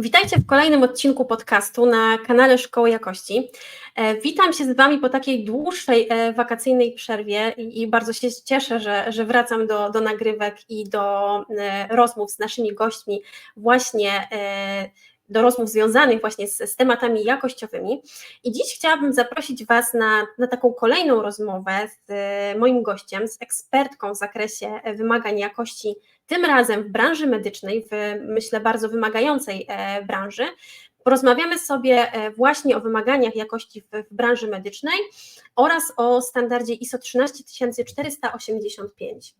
Witajcie w kolejnym odcinku podcastu na kanale Szkoły Jakości. E, witam się z Wami po takiej dłuższej e, wakacyjnej przerwie i bardzo się cieszę, że, że wracam do, do nagrywek i do e, rozmów z naszymi gośćmi właśnie do rozmów związanych właśnie z, z, tematami jakościowymi. I dziś chciałabym zaprosić Was na, na taką kolejną rozmowę z moim gościem, z ekspertką w zakresie wymagań jakości tym razem w branży medycznej, w myślę bardzo wymagającej e, branży. Porozmawiamy sobie e, właśnie o wymaganiach jakości w, w branży medycznej oraz o standardzie ISO 13485.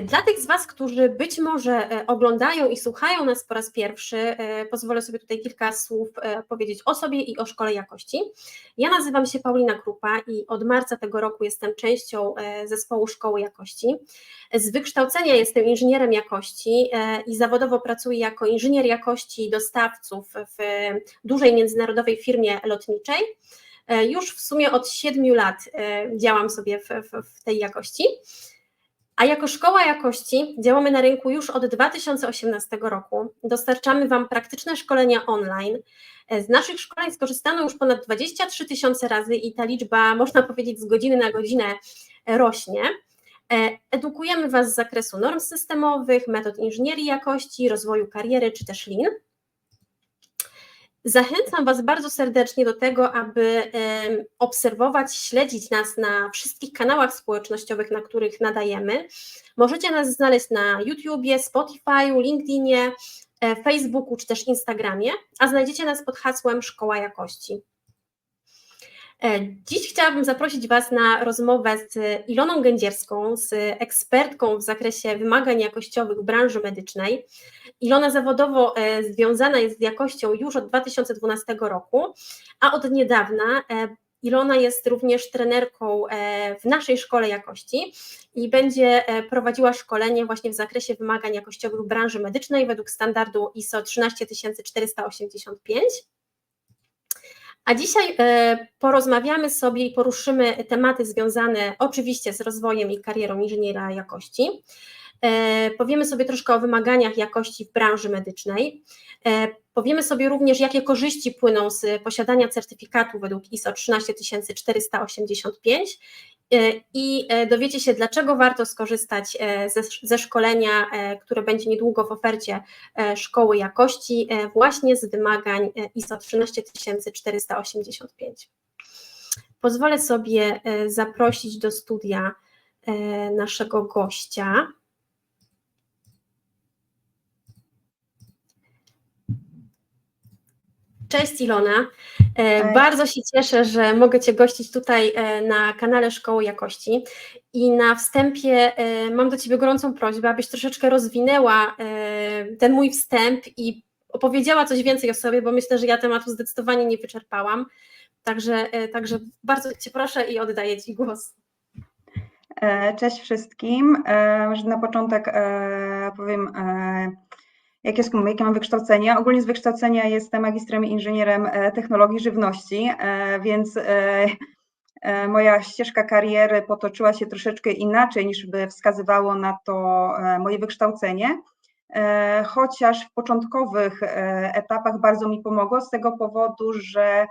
dla tych z Was, którzy być może e, oglądają i słuchają nas po raz pierwszy, e, pozwolę sobie tutaj kilka słów powiedzieć o sobie i o szkole jakości. Ja nazywam się Paulina Krupa i od marca tego roku jestem częścią zespołu Szkoły Jakości. Z wykształcenia jestem inżynierem jakości i zawodowo pracuję jako inżynier jakości dostawców w dużej międzynarodowej firmie lotniczej. Już w sumie od siedmiu lat działam sobie w, w, w tej jakości. A jako szkoła jakości działamy na rynku już od 2018 roku. Dostarczamy Wam praktyczne szkolenia online. Z naszych szkoleń skorzystano już ponad 23 tysiące razy i ta liczba, można powiedzieć, z godziny na godzinę rośnie. Edukujemy Was z zakresu norm systemowych, metod inżynierii jakości, rozwoju kariery czy też lin. Zachęcam Was bardzo serdecznie do tego, aby obserwować, śledzić nas na wszystkich kanałach społecznościowych, na których nadajemy. Możecie nas znaleźć na YouTubie, Spotify, LinkedInie, e, Facebooku czy też Instagramie, a znajdziecie nas pod hasłem Szkoła Jakości. E, dziś chciałabym zaprosić Was na rozmowę z Iloną Gędzierską, z ekspertką w zakresie wymagań jakościowych branży medycznej. Ilona zawodowo e, związana jest z jakością już od 2012 roku, a od niedawna e, Ilona jest również trenerką w naszej szkole jakości i będzie prowadziła szkolenie właśnie w zakresie wymagań jakościowych branży medycznej według standardu ISO 13485. A dzisiaj e, porozmawiamy sobie i poruszymy tematy związane oczywiście z rozwojem i karierą inżyniera jakości. E, powiemy sobie troszkę o wymaganiach jakości w branży medycznej. E, powiemy sobie również, jakie korzyści płyną z posiadania certyfikatu według ISO 13485 E, i dowiecie się, dlaczego warto skorzystać ze, ze, szkolenia, które będzie niedługo w ofercie Szkoły Jakości, właśnie z wymagań ISO 13485. Pozwolę sobie zaprosić do studia naszego gościa. Cześć Ilona. E, Cześć. Bardzo się cieszę, że mogę Cię gościć tutaj e, na kanale Szkoły Jakości. I na wstępie e, mam do Ciebie gorącą prośbę, abyś troszeczkę rozwinęła ten mój wstęp i opowiedziała coś więcej o sobie, bo myślę, że ja tematu zdecydowanie nie wyczerpałam. Także, także bardzo Cię proszę i oddaję Ci głos. Cześć wszystkim. Może na początek powiem jakie, jakie mam wykształcenie. Ogólnie z wykształcenia jestem magistrem inżynierem e, technologii żywności, e, więc e, moja ścieżka kariery potoczyła się troszeczkę inaczej niż by wskazywało na to moje wykształcenie. Chociaż w początkowych etapach bardzo mi pomogło z tego powodu, że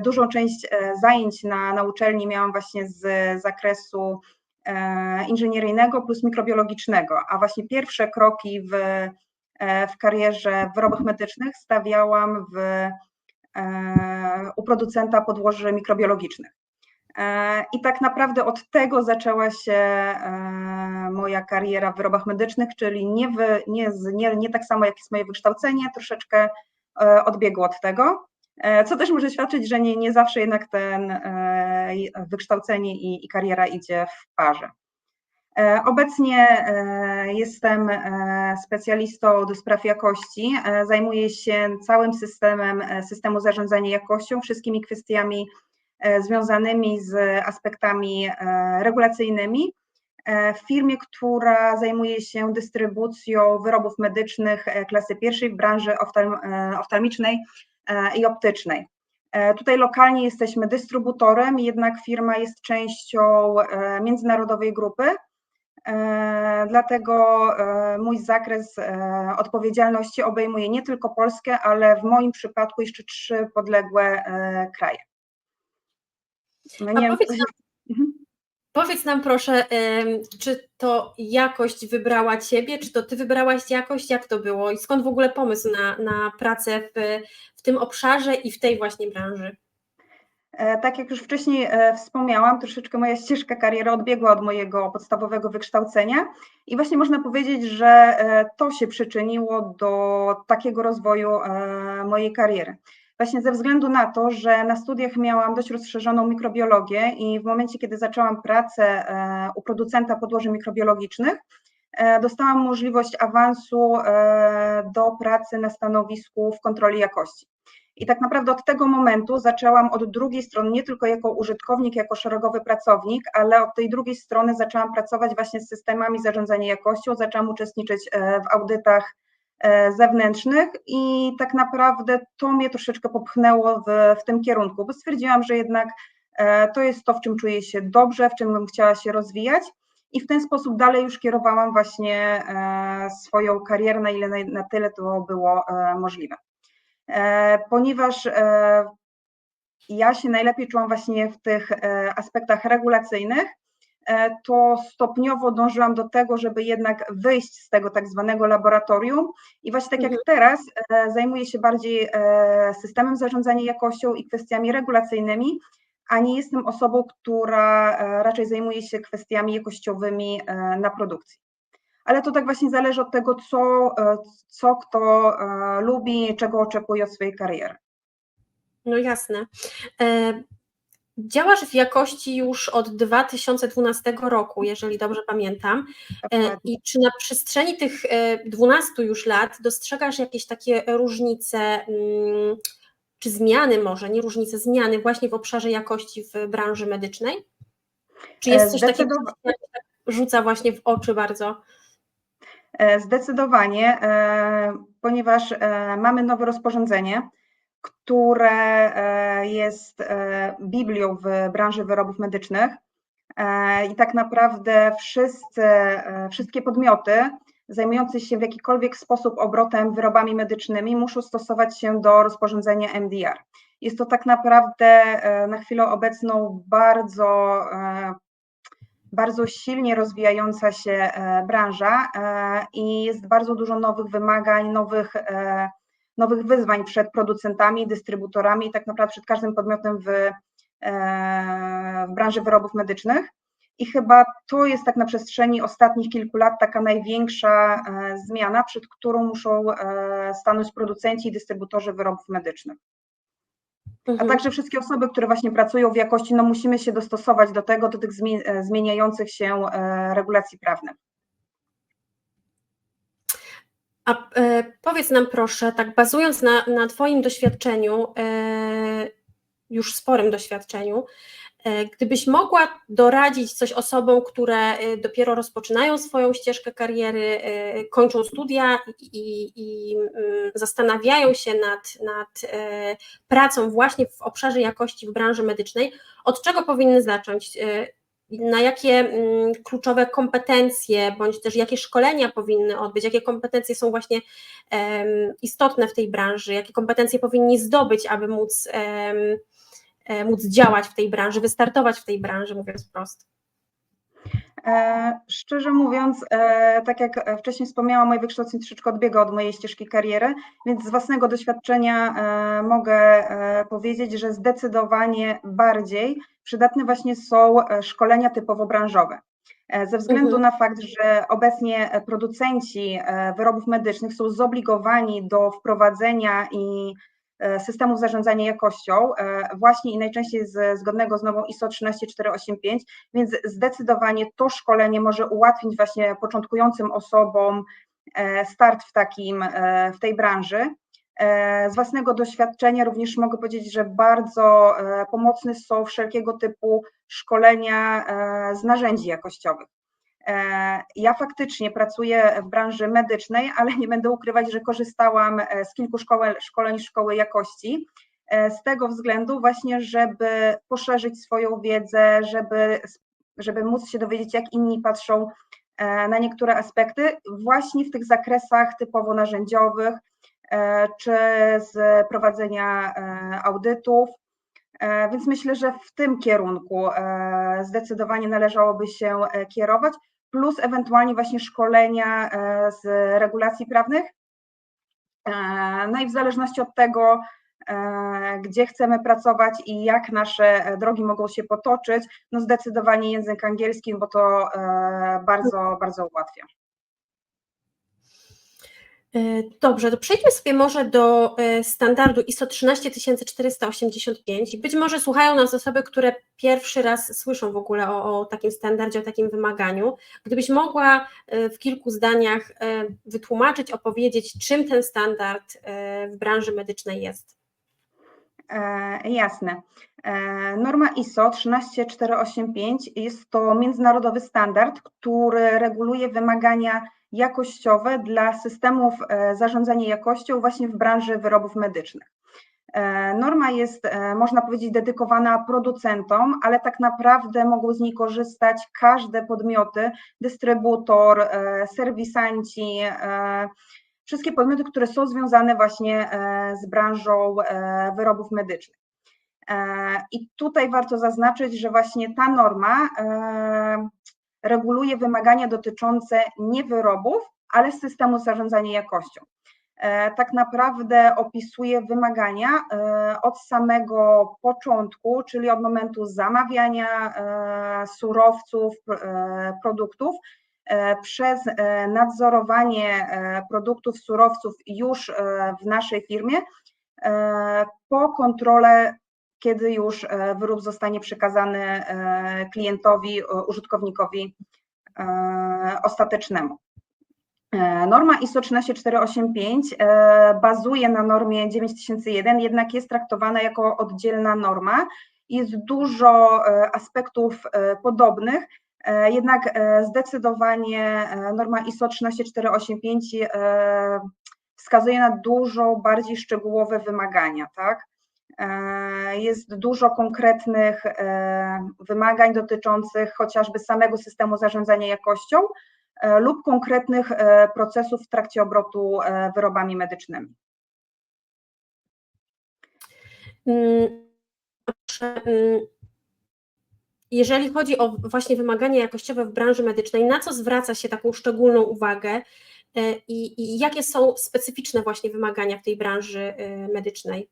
dużą część zajęć na, na uczelni miałam właśnie z zakresu inżynieryjnego plus mikrobiologicznego, a właśnie pierwsze kroki w w karierze w wyrobach medycznych stawiałam w, e, u producenta podłoży mikrobiologicznych. E, I tak naprawdę od tego zaczęła się moja kariera w wyrobach medycznych, czyli nie, nie, nie, nie tak samo jak jest moje wykształcenie, troszeczkę odbiegło od tego, co też może świadczyć, że nie, nie zawsze jednak ten wykształcenie i, i kariera idzie w parze. E, obecnie e, jestem e, specjalistą do spraw jakości. Zajmuję się całym systemem systemu zarządzania jakością, wszystkimi kwestiami związanymi z aspektami regulacyjnymi. W firmie, która zajmuje się dystrybucją wyrobów medycznych klasy pierwszej w branży oftalmicznej i optycznej. Tutaj lokalnie jesteśmy dystrybutorem, jednak firma jest częścią międzynarodowej grupy, Dlatego e, mój zakres e, odpowiedzialności obejmuje nie tylko Polskę, ale w moim przypadku jeszcze trzy podległe e, kraje. No nie- powiedz nam, Mhm. powiedz nam proszę, em, czy to jakość wybrała Ciebie, czy to Ty wybrałaś jakość, jak to było i skąd w ogóle pomysł na, na pracę w, w tym obszarze i w tej właśnie branży? E, Tak jak już wcześniej e, wspomniałam, troszeczkę moja ścieżka kariery odbiegła od mojego podstawowego wykształcenia i właśnie można powiedzieć, że e, to się przyczyniło do takiego rozwoju mojej kariery. Właśnie ze względu na to, że na studiach miałam dość rozszerzoną mikrobiologię i w momencie, kiedy zaczęłam pracę u producenta podłoży mikrobiologicznych, dostałam możliwość awansu do pracy na stanowisku w kontroli jakości. I tak naprawdę od tego momentu zaczęłam od drugiej strony, nie tylko jako użytkownik, jako szeregowy pracownik, ale od tej drugiej strony zaczęłam pracować właśnie z systemami zarządzania jakością, zaczęłam uczestniczyć e, w audytach e, zewnętrznych i tak naprawdę to mnie troszeczkę popchnęło w, w tym kierunku, bo stwierdziłam, że jednak e, to jest to, w czym czuję się dobrze, w czym bym chciała się rozwijać. I w ten sposób dalej już kierowałam właśnie swoją karierę, na ile na, tyle to było możliwe. E, ponieważ e, ja się najlepiej czułam właśnie w tych e, aspektach regulacyjnych, to stopniowo dążyłam do tego, żeby jednak wyjść z tego tak zwanego laboratorium i właśnie tak jak Mhm. teraz zajmuję się bardziej systemem zarządzania jakością i kwestiami regulacyjnymi, a nie jestem osobą, która raczej zajmuje się kwestiami jakościowymi na produkcji ale to tak właśnie zależy od tego, co, e, co kto e, lubi, czego oczekuje od swojej kariery. No jasne. E, Działasz w jakości już od 2012 roku, jeżeli dobrze pamiętam. I czy na przestrzeni tych e, 12 już lat dostrzegasz jakieś takie różnice, mm, czy zmiany może, nie różnice, zmiany właśnie w obszarze jakości w branży medycznej? Czy jest coś takiego, co rzuca właśnie w oczy bardzo? E, Zdecydowanie, e, ponieważ e, mamy nowe rozporządzenie, które jest Biblią w branży wyrobów medycznych. I tak naprawdę wszyscy, wszystkie podmioty zajmujące się w jakikolwiek sposób obrotem wyrobami medycznymi muszą stosować się do rozporządzenia MDR. Jest to tak naprawdę na chwilę obecną bardzo bardzo silnie rozwijająca się e, branża e, i jest bardzo dużo nowych wymagań, nowych, e, nowych wyzwań przed producentami, dystrybutorami i tak naprawdę przed każdym podmiotem w, w branży wyrobów medycznych. I chyba to jest tak na przestrzeni ostatnich kilku lat taka największa zmiana, przed którą muszą stanąć producenci i dystrybutorzy wyrobów medycznych a Mhm. także wszystkie osoby, które właśnie pracują w jakości, no musimy się dostosować do tego, do tych e, zmieniających się e, regulacji prawnych. A e, powiedz nam proszę, tak bazując na, na Twoim doświadczeniu, już sporym doświadczeniu, gdybyś mogła doradzić coś osobom, które e, dopiero rozpoczynają swoją ścieżkę kariery, e, kończą studia i, i, mm, zastanawiają się nad, nad e, pracą właśnie w obszarze jakości w branży medycznej, od czego powinny zacząć? E, na jakie mm, kluczowe kompetencje, bądź też jakie szkolenia powinny odbyć, jakie kompetencje są właśnie istotne w tej branży, jakie kompetencje powinni zdobyć, aby móc, e, móc działać w tej branży, wystartować w tej branży, mówiąc wprost. E, Szczerze mówiąc, e, tak jak e, wcześniej wspomniałam, moje wykształcenie troszeczkę odbiega od mojej ścieżki kariery, więc z własnego doświadczenia e, mogę e, powiedzieć, że zdecydowanie bardziej przydatne właśnie są e, szkolenia typowo branżowe. E, Ze względu Mhm. na fakt, że obecnie e, producenci e, wyrobów medycznych są zobligowani do wprowadzenia i e, systemów zarządzania jakością, e, właśnie i najczęściej z, zgodnego z nową ISO 13485, więc zdecydowanie to szkolenie może ułatwić właśnie początkującym osobom e, start w, takim, e, w tej branży. E, Z własnego doświadczenia również mogę powiedzieć, że bardzo e, pomocne są wszelkiego typu szkolenia e, z narzędzi jakościowych. E, Ja faktycznie pracuję w branży medycznej, ale nie będę ukrywać, że korzystałam e, z kilku szkołę, szkoleń szkoły jakości, e, z tego względu właśnie, żeby poszerzyć swoją wiedzę, żeby, żeby móc się dowiedzieć, jak inni patrzą na niektóre aspekty, właśnie w tych zakresach typowo narzędziowych, czy z prowadzenia audytów. Więc myślę, że w tym kierunku zdecydowanie należałoby się kierować, plus ewentualnie właśnie szkolenia z regulacji prawnych. No i w zależności od tego, E, gdzie chcemy pracować i jak nasze drogi mogą się potoczyć, no zdecydowanie język angielski, bo to e, bardzo, bardzo ułatwia. E, dobrze, to przejdźmy sobie może do standardu ISO 13485. Być może słuchają nas osoby, które pierwszy raz słyszą w ogóle o, o, takim standardzie, o takim wymaganiu. Gdybyś mogła w kilku zdaniach wytłumaczyć, opowiedzieć, czym ten standard w branży medycznej jest. E, jasne. E, norma ISO 13485 jest to międzynarodowy standard, który reguluje wymagania jakościowe dla systemów e, zarządzania jakością właśnie w branży wyrobów medycznych. Norma jest, można powiedzieć, dedykowana producentom, ale tak naprawdę mogą z niej korzystać każde podmioty, dystrybutor, serwisanci, wszystkie podmioty, które są związane właśnie e, z branżą e, wyrobów medycznych. E, I tutaj warto zaznaczyć, że właśnie ta norma reguluje wymagania dotyczące nie wyrobów, ale systemu zarządzania jakością. Tak naprawdę opisuje wymagania od samego początku, czyli od momentu zamawiania surowców, produktów, E, przez e, nadzorowanie e, produktów, surowców już w naszej firmie, po kontrolę, kiedy już wyrób zostanie przekazany klientowi, użytkownikowi ostatecznemu. Norma ISO 13485 bazuje na normie 9001, jednak jest traktowana jako oddzielna norma. Jest dużo aspektów podobnych, E, jednak e, zdecydowanie e, norma ISO 13485 wskazuje na dużo bardziej szczegółowe wymagania, tak? Jest dużo konkretnych wymagań dotyczących chociażby samego systemu zarządzania jakością lub konkretnych procesów w trakcie obrotu wyrobami medycznymi. Mm, mm, jeżeli chodzi o właśnie wymagania jakościowe w branży medycznej, na co zwraca się taką szczególną uwagę e, i, i jakie są specyficzne właśnie wymagania w tej branży e, medycznej?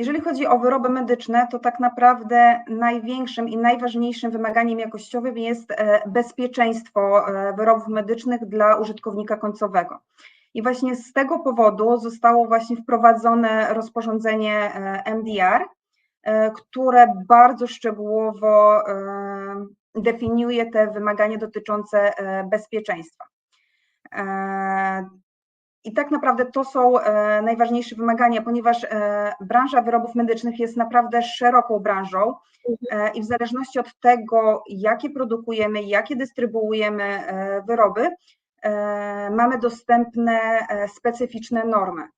Jeżeli chodzi o wyroby medyczne, to tak naprawdę największym i najważniejszym wymaganiem jakościowym jest e, bezpieczeństwo wyrobów medycznych dla użytkownika końcowego. I właśnie z tego powodu zostało właśnie wprowadzone rozporządzenie MDR, E, które bardzo szczegółowo e, definiuje te wymagania dotyczące e, bezpieczeństwa. I tak naprawdę to są najważniejsze wymagania, ponieważ branża wyrobów medycznych jest naprawdę szeroką branżą mhm. i w zależności od tego, jakie produkujemy, jakie dystrybuujemy wyroby, mamy dostępne specyficzne normy.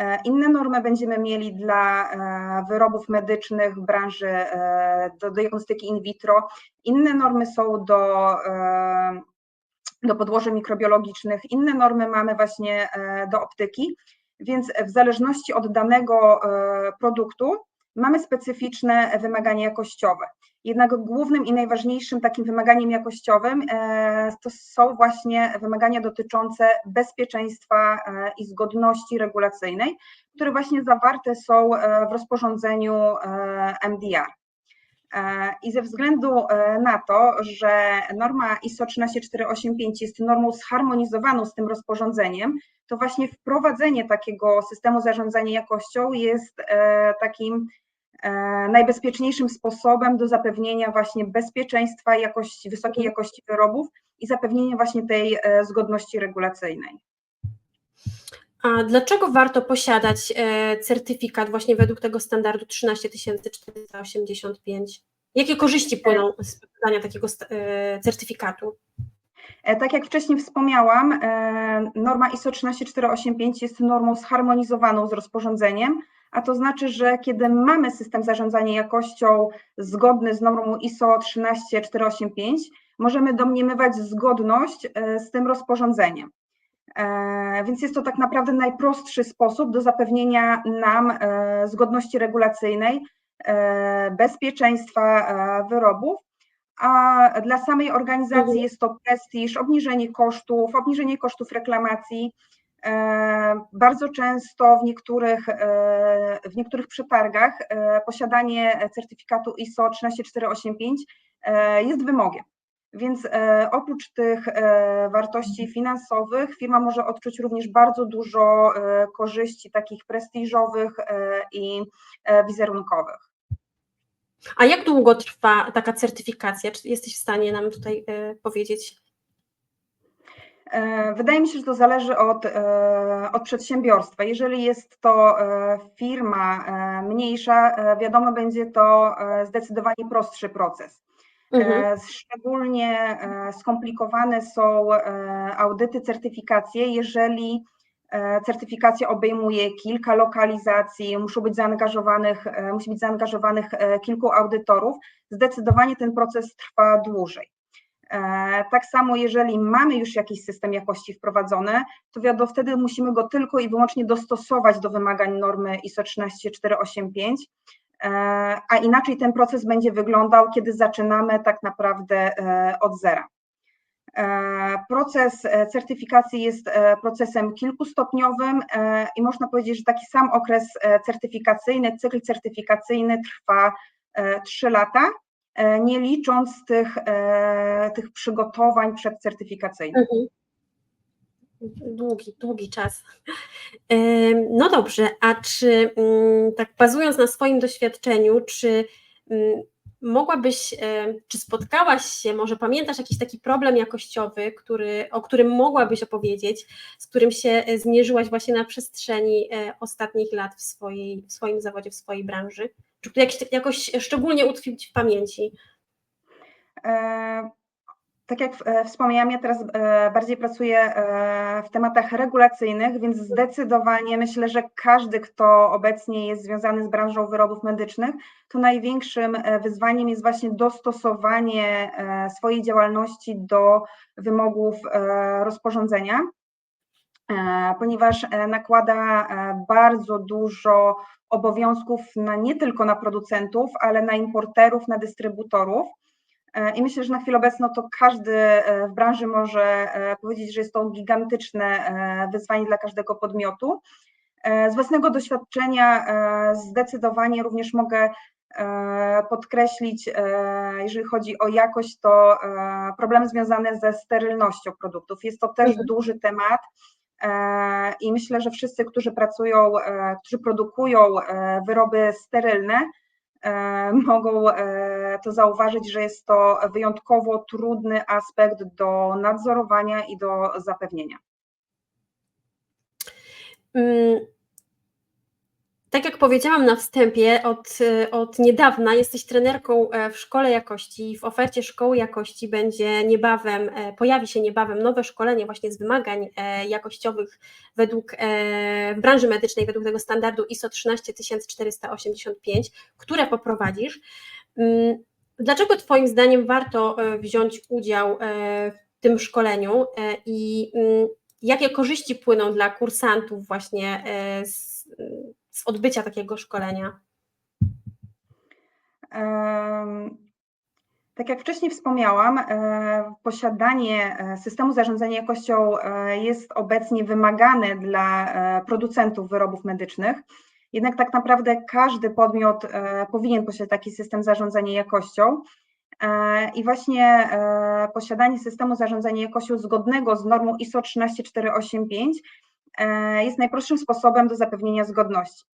E, inne normy będziemy mieli dla e, wyrobów medycznych branży e, do diagnostyki in vitro. Inne normy są do, do podłoży mikrobiologicznych, inne normy mamy właśnie do optyki, więc w zależności od danego produktu mamy specyficzne wymagania jakościowe. Jednak głównym i najważniejszym takim wymaganiem jakościowym e, to są właśnie wymagania dotyczące bezpieczeństwa e, i zgodności regulacyjnej, które właśnie zawarte są e, w rozporządzeniu MDR. I ze względu na to, że norma ISO 13485 jest normą zharmonizowaną z tym rozporządzeniem, to właśnie wprowadzenie takiego systemu zarządzania jakością jest takim E, najbezpieczniejszym sposobem do zapewnienia właśnie bezpieczeństwa, jakości, wysokiej jakości wyrobów i zapewnienia właśnie tej e, zgodności regulacyjnej. A dlaczego warto posiadać e, certyfikat właśnie według tego standardu 13485? Jakie korzyści płyną z posiadania takiego certyfikatu? Tak jak wcześniej wspomniałam, norma ISO 13485 jest normą zharmonizowaną z rozporządzeniem, a to znaczy, że kiedy mamy system zarządzania jakością zgodny z normą ISO 13485, możemy domniemywać zgodność z tym rozporządzeniem. Więc jest to tak naprawdę najprostszy sposób do zapewnienia nam zgodności regulacyjnej, bezpieczeństwa wyrobów, a dla samej organizacji Mhm. jest to prestiż, obniżenie kosztów, obniżenie kosztów reklamacji. E, Bardzo często w niektórych, e, w niektórych przetargach e, posiadanie certyfikatu ISO 13485 e, jest wymogiem. Więc e, oprócz tych e, wartości finansowych, firma może odczuć również bardzo dużo e, korzyści takich prestiżowych i wizerunkowych. A jak długo trwa taka certyfikacja? Czy jesteś w stanie nam tutaj powiedzieć? Wydaje mi się, że to zależy od, od przedsiębiorstwa. Jeżeli jest to firma mniejsza, wiadomo, będzie to zdecydowanie prostszy proces. Mhm. E, Szczególnie e, skomplikowane są e, audyty, certyfikacje, jeżeli certyfikacja obejmuje kilka lokalizacji, muszą być zaangażowanych, musi być zaangażowanych kilku audytorów, zdecydowanie ten proces trwa dłużej. Tak samo, jeżeli mamy już jakiś system jakości wprowadzony, to wiadomo, wtedy musimy go tylko i wyłącznie dostosować do wymagań normy ISO 13485, e, a inaczej ten proces będzie wyglądał, kiedy zaczynamy tak naprawdę e, od zera. E, Proces e, certyfikacji jest procesem kilkustopniowym i można powiedzieć, że taki sam okres certyfikacyjny, cykl certyfikacyjny trwa 3 lata, nie licząc tych, tych przygotowań przedcertyfikacyjnych. Mhm. Długi, długi czas. No dobrze, a czy mm, tak bazując na swoim doświadczeniu, czy mm, mogłabyś, czy spotkałaś się, może pamiętasz jakiś taki problem jakościowy, który, o którym mogłabyś opowiedzieć, z którym się e, zmierzyłaś właśnie na przestrzeni e, ostatnich lat w, swojej, w swoim zawodzie, w swojej branży? Czy jakiś, jakoś szczególnie utkwił Ci w pamięci? E, Tak jak e, wspomniałam, ja teraz e, bardziej pracuję e, w tematach regulacyjnych, więc zdecydowanie myślę, że każdy, kto obecnie jest związany z branżą wyrobów medycznych, to największym wyzwaniem jest właśnie dostosowanie swojej działalności do wymogów rozporządzenia, ponieważ nakłada bardzo dużo obowiązków na, nie tylko na producentów, ale na importerów, na dystrybutorów. E, I myślę, że na chwilę obecną to każdy e, w branży może e, powiedzieć, że jest to gigantyczne wyzwanie dla każdego podmiotu. Z własnego doświadczenia zdecydowanie również mogę podkreślić, jeżeli chodzi o jakość, to problemy związane ze sterylnością produktów. Jest to też Mhm. duży temat. I myślę, że wszyscy, którzy pracują, którzy produkują wyroby sterylne, mogą e, to zauważyć, że jest to wyjątkowo trudny aspekt do nadzorowania i do zapewnienia. Mm, Tak jak powiedziałam na wstępie, od, y, od niedawna jesteś trenerką e, w szkole jakości. W ofercie szkoły jakości będzie niebawem, e, pojawi się niebawem nowe szkolenie właśnie z wymagań e, jakościowych według, w branży medycznej według tego standardu ISO 13485, które poprowadzisz. Mm, Dlaczego Twoim zdaniem warto wziąć udział w tym szkoleniu i mm, jakie korzyści płyną dla kursantów właśnie z, z odbycia takiego szkolenia? Tak jak wcześniej wspomniałam, e, posiadanie e, systemu zarządzania jakością e, jest obecnie wymagane dla producentów wyrobów medycznych. Jednak tak naprawdę każdy podmiot powinien posiadać taki system zarządzania jakością. I właśnie posiadanie systemu zarządzania jakością zgodnego z normą ISO 13485 e, jest najprostszym sposobem do zapewnienia zgodności.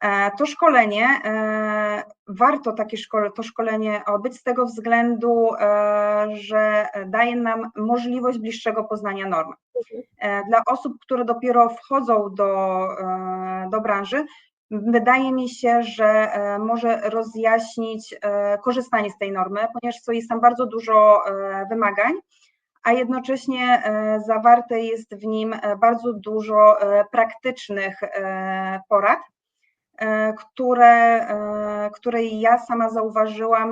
E, To szkolenie, e, warto takie szkole, to szkolenie odbyć z tego względu, e, że daje nam możliwość bliższego poznania normy. E, Dla osób, które dopiero wchodzą do, e, do branży, wydaje mi się, że e, może rozjaśnić e, korzystanie z tej normy, ponieważ jest tam bardzo dużo e, wymagań, a jednocześnie e, zawarte jest w nim e, bardzo dużo e, praktycznych porad, które, które ja sama zauważyłam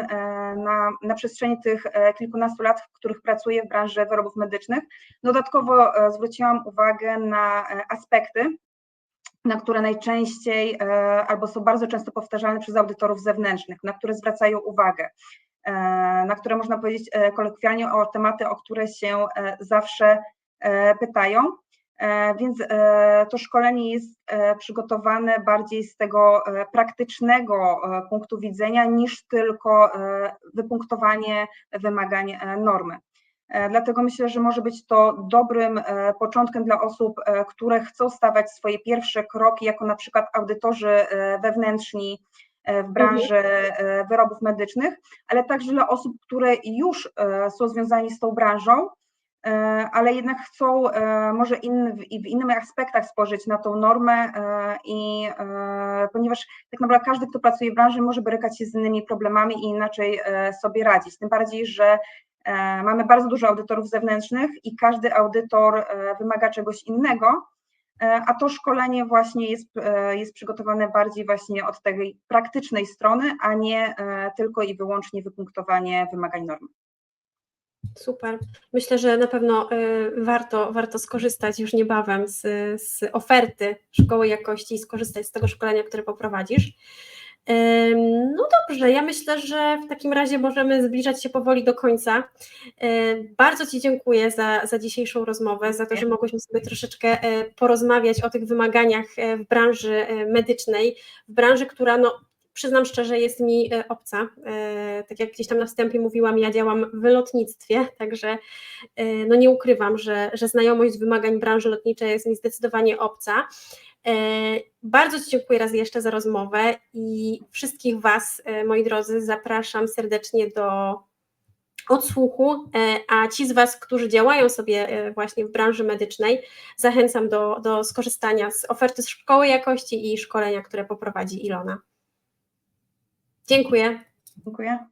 na, na przestrzeni tych kilkunastu lat, w których pracuję w branży wyrobów medycznych. Dodatkowo zwróciłam uwagę na aspekty, na które najczęściej albo są bardzo często powtarzane przez audytorów zewnętrznych, na które zwracają uwagę, na które można powiedzieć kolokwialnie o tematy, o które się zawsze pytają. Więc to szkolenie jest przygotowane bardziej z tego praktycznego punktu widzenia niż tylko wypunktowanie wymagań normy. Dlatego myślę, że może być to dobrym początkiem dla osób, które chcą stawać swoje pierwsze kroki, jako na przykład audytorzy wewnętrzni w branży wyrobów medycznych, ale także dla osób, które już są związani z tą branżą, ale jednak chcą może in, w innych aspektach spojrzeć na tą normę i ponieważ tak naprawdę każdy, kto pracuje w branży może borykać się z innymi problemami i inaczej sobie radzić, tym bardziej, że mamy bardzo dużo audytorów zewnętrznych i każdy audytor wymaga czegoś innego, a to szkolenie właśnie jest, jest przygotowane bardziej właśnie od tej praktycznej strony, a nie tylko i wyłącznie wypunktowanie wymagań normy. Super. Myślę, że na pewno warto, warto skorzystać już niebawem z, z oferty Szkoły Jakości i skorzystać z tego szkolenia, które poprowadzisz. No dobrze, ja myślę, że w takim razie możemy zbliżać się powoli do końca. Bardzo Ci dziękuję za, za dzisiejszą rozmowę, za to, że mogłyśmy sobie troszeczkę porozmawiać o tych wymaganiach w branży medycznej, w branży, która no, przyznam szczerze, jest mi obca. Tak jak gdzieś tam na wstępie mówiłam, ja działam w lotnictwie, także no nie ukrywam, że, że znajomość wymagań branży lotniczej jest mi zdecydowanie obca. Bardzo Ci dziękuję raz jeszcze za rozmowę i wszystkich Was, moi drodzy, zapraszam serdecznie do odsłuchu, a ci z Was, którzy działają sobie właśnie w branży medycznej, zachęcam do, do skorzystania z oferty Szkoły Jakości i szkolenia, które poprowadzi Ilona. Dziękuję. Dziękuję.